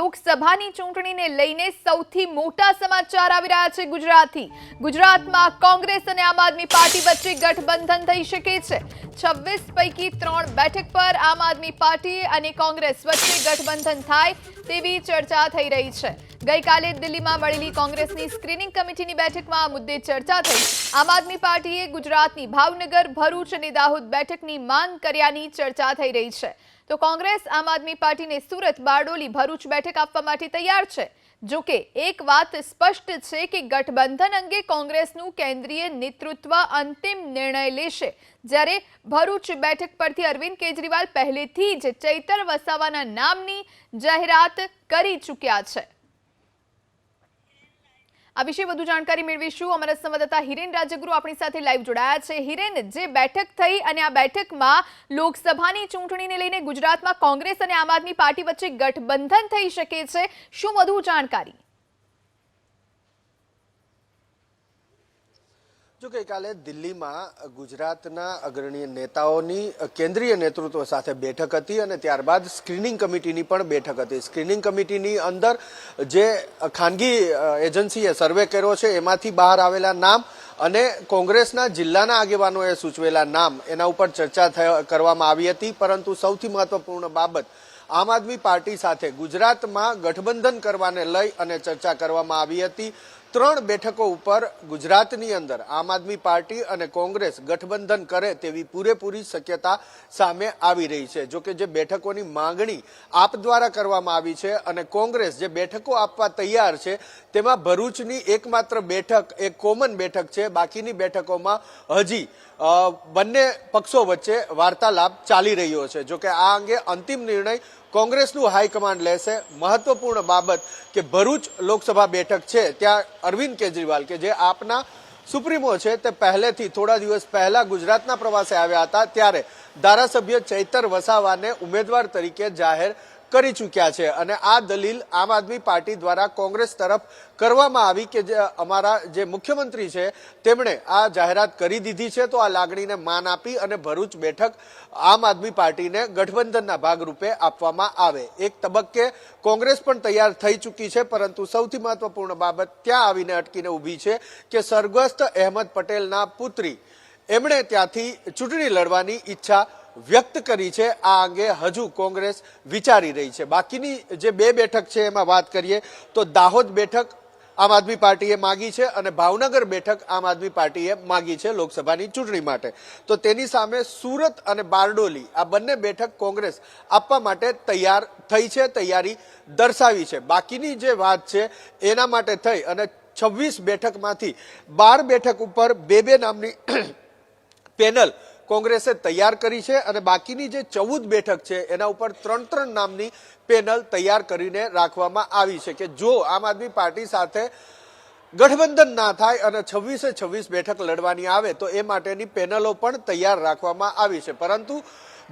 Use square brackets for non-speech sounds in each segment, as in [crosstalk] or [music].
લોકસભાની ચૂંટણીને લઈને સૌથી મોટા સમાચાર આવી રહ્યા છે ગુજરાતથી. ગુજરાતમાં કોંગ્રેસ અને આમ આદમી પાર્ટી વચ્ચે ગઠબંધન થઈ શકે છે. છવ્વીસ પૈકી ત્રણ બેઠક પર આમ આદમી પાર્ટી અને કોંગ્રેસ વચ્ચે ગઠબંધન થાય તેવી ચર્ચા થઈ રહી છે. ગઈકાલે દિલ્હીમાં મળેલી કોંગ્રેસની સ્ક્રીનિંગ કમિટીની બેઠકમાં આ મુદ્દે ચર્ચા થઈ. આમ આદમી પાર્ટીએ ગુજરાતની ભાવનગર, ભરૂચ અને દાહોદ બેઠકની માંગ કર્યાની ચર્ચા થઈ રહી છે. તો કોંગ્રેસ આમ આદમી પાર્ટીને સુરત, બારડોલી, ભરૂચ બેઠક આપવા માટે તૈયાર છે. જો કે એક વાત સ્પષ્ટ છે કે ગઠબંધન અંગે કોંગ્રેસનું કેન્દ્રીય નેતૃત્વ અંતિમ નિર્ણય લેશે. જ્યારે ભરૂચ બેઠક પરથી અરવિંદ કેજરીવાલ પહેલેથી જ ચૈતર વસાવાના નામની જાહેરાત કરી ચૂક્યા છે. આ વિશે વધુ જાણકારી મેળવીશું. અમારા સંવાદદાતા હિરેન રાજગુરુ આપણી સાથે લાઈવ જોડાયા છે. હિરેન, જે બેઠક થઈ અને આ બેઠકમાં લોકસભાની ચૂંટણીને લઈને ગુજરાતમાં કોંગ્રેસ અને આમ આદમી પાર્ટી વચ્ચે ગઠબંધન થઈ શકે છે. શું વધુ જાણકારી? જો ગઈકાલે દિલ્હીમાં ગુજરાતના અગ્રણીય નેતાઓની કેન્દ્રીય નેતૃત્વ સાથે બેઠક હતી અને ત્યારબાદ સ્ક્રીનિંગ કમિટીની પણ બેઠક હતી. સ્ક્રીનિંગ કમિટીની અંદર જે ખાનગી એજન્સીએ સર્વે કર્યો છે, એમાંથી બહાર આવેલા નામ અને કોંગ્રેસના જિલ્લાના આગેવાનોએ સૂચવેલા નામ, એના ઉપર ચર્ચા કરવામાં આવી હતી. પરંતુ સૌથી મહત્વપૂર્ણ બાબત, આમ આદમી પાર્ટી સાથે ગુજરાતમાં ગઠબંધન કરવાને લઈ અને ચર્ચા કરવામાં આવી હતી. ત્રણ બેઠકો ઉપર ગુજરાતની અંદર આમ આદમી પાર્ટી અને કોંગ્રેસ ગઠબંધન કરે તેવી પૂરેપૂરી શક્યતા સામે આવી રહી છે. જો કે જે બેઠકોની માંગણી આપ દ્વારા કરવામાં આવી છે અને કોંગ્રેસ જે બેઠકો આપવા તૈયાર છે, તેમાં ભરૂચની એકમાત્ર બેઠક એ કોમન બેઠક છે. બાકીની બેઠકોમાં હજી બંને પક્ષો વચ્ચે વાર્તાલાપ ચાલી રહ્યો છે. જો કે આ અંગે અંતિમ નિર્ણય કોંગ્રેસનું હાઈકમાન્ડ લેશે. મહત્વપૂર્ણ બાબત કે ભરૂચ લોકસભા બેઠક છે, ત્યાં અરવિંદ કેજરીવાલ કે જે આપના સુપ્રીમો છે, તે પહેલેથી થોડા દિવસ પહેલા ગુજરાતના પ્રવાસે આવ્યા હતા, ત્યારે ધારાસભ્ય ચૈતર વસાવાને ઉમેદવાર તરીકે જાહેર કરી ચૂક્યા છે. અને આ દલીલ આમ આદમી પાર્ટી દ્વારા કોંગ્રેસ તરફ કરવામાં આવી કે જે અમારા જે મુખ્યમંત્રી છે, તેમણે આ જાહેરાત કરી દીધી છે. તો આ લાગણીને માન આપી અને ભરૂચ બેઠક આમ આદમી પાર્ટીને ગઠબંધનના ભાગરૂપે આપવામાં આવે. એક તબક્કે કોંગ્રેસ પણ તૈયાર થઈ ચૂકી છે, પરંતુ સૌથી મહત્વપૂર્ણ બાબત ત્યાં આવીને અટકીને ઊભી છે કે સરગસ્ત અહેમદ પટેલના પુત્રી. એમણે ત્યાંથી ચૂંટણી લડવાની ઈચ્છા વ્યક્ત કરી છે. આ અંગે હજુ કોંગ્રેસ વિચારી રહી છે. બાકીની જે બે બેઠક છે એમાં વાત કરીએ તો દાહોદ બેઠક આમ આદમી પાર્ટીએ માગી છે અને ભાવનગર બેઠક આમ આદમી પાર્ટીએ માગી છે લોકસભાની ચૂંટણી માટે. તો તેની સામે સુરત અને બારડોલી આ બંને બેઠક કોંગ્રેસ આપવા માટે તૈયાર થઈ છે, તૈયારી દર્શાવી છે. બાકીની જે વાત છે એના માટે થઈ અને છવ્વીસ બેઠકમાંથી બાર બેઠક ઉપર બે બે નામની [clears throat] પેનલ કોંગ્રેસે તૈયાર કરી છે અને બાકીની જે ચૌદ બેઠક છે, એના ઉપર ત્રણ ત્રણ નામની પેનલ તૈયાર કરીને રાખવામાં આવી છે કે જો આમ આદમી પાર્ટી સાથે ગઠબંધન ના થાય અને છવ્વીસે છવ્વીસ બેઠક લડવાની આવે, તો એ માટેની પેનલો પણ તૈયાર રાખવામાં આવી છે. પરંતુ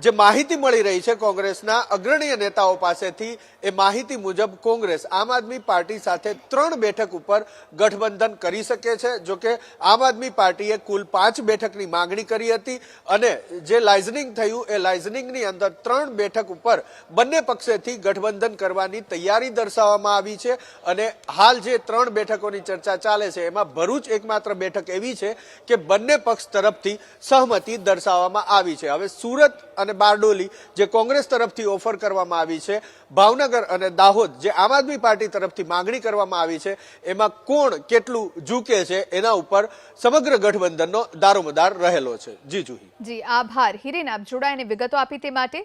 જે માહિતી મળી રહી છે કોંગ્રેસના અગ્રણીય નેતાઓ પાસેથી, એ માહિતી મુજબ કોંગ્રેસ આમ આદમી પાર્ટી સાથે ત્રણ બેઠક ઉપર ગઠબંધન કરી શકે છે. જો કે આમ આદમી પાર્ટીએ કુલ પાંચ બેઠકની માગણી કરી હતી અને જે લાઇઝનિંગ થયું, એ લાઇઝનિંગની અંદર ત્રણ બેઠક ઉપર બંને પક્ષેથી ગઠબંધન કરવાની તૈયારી દર્શાવવામાં આવી છે અને હાલ જે ત્રણ બેઠકોની ચર્ચા ચાલે છે, એમાં ભરૂચ એકમાત્ર બેઠક એવી છે કે બંને પક્ષ તરફથી સહમતિ દર્શાવવામાં આવી છે. હવે સુરત અને બારડોલી, જે કોંગ્રેસ તરફથી ઓફર કરવામાં આવી છે, ભાવનગર અને દાહોદ, જે આમ આદમી પાર્ટી તરફથી માંગણી કરવામાં આવી છે, એમાં કોણ કેટલું ઝૂકે છે, એના ઉપર સમગ્ર ગઠબંધનનો દારોમદાર રહેલો છે. જી જુહી. જી, આભાર. હિરેન, આપ જોડાઈને વિગતો આપી તે માટે.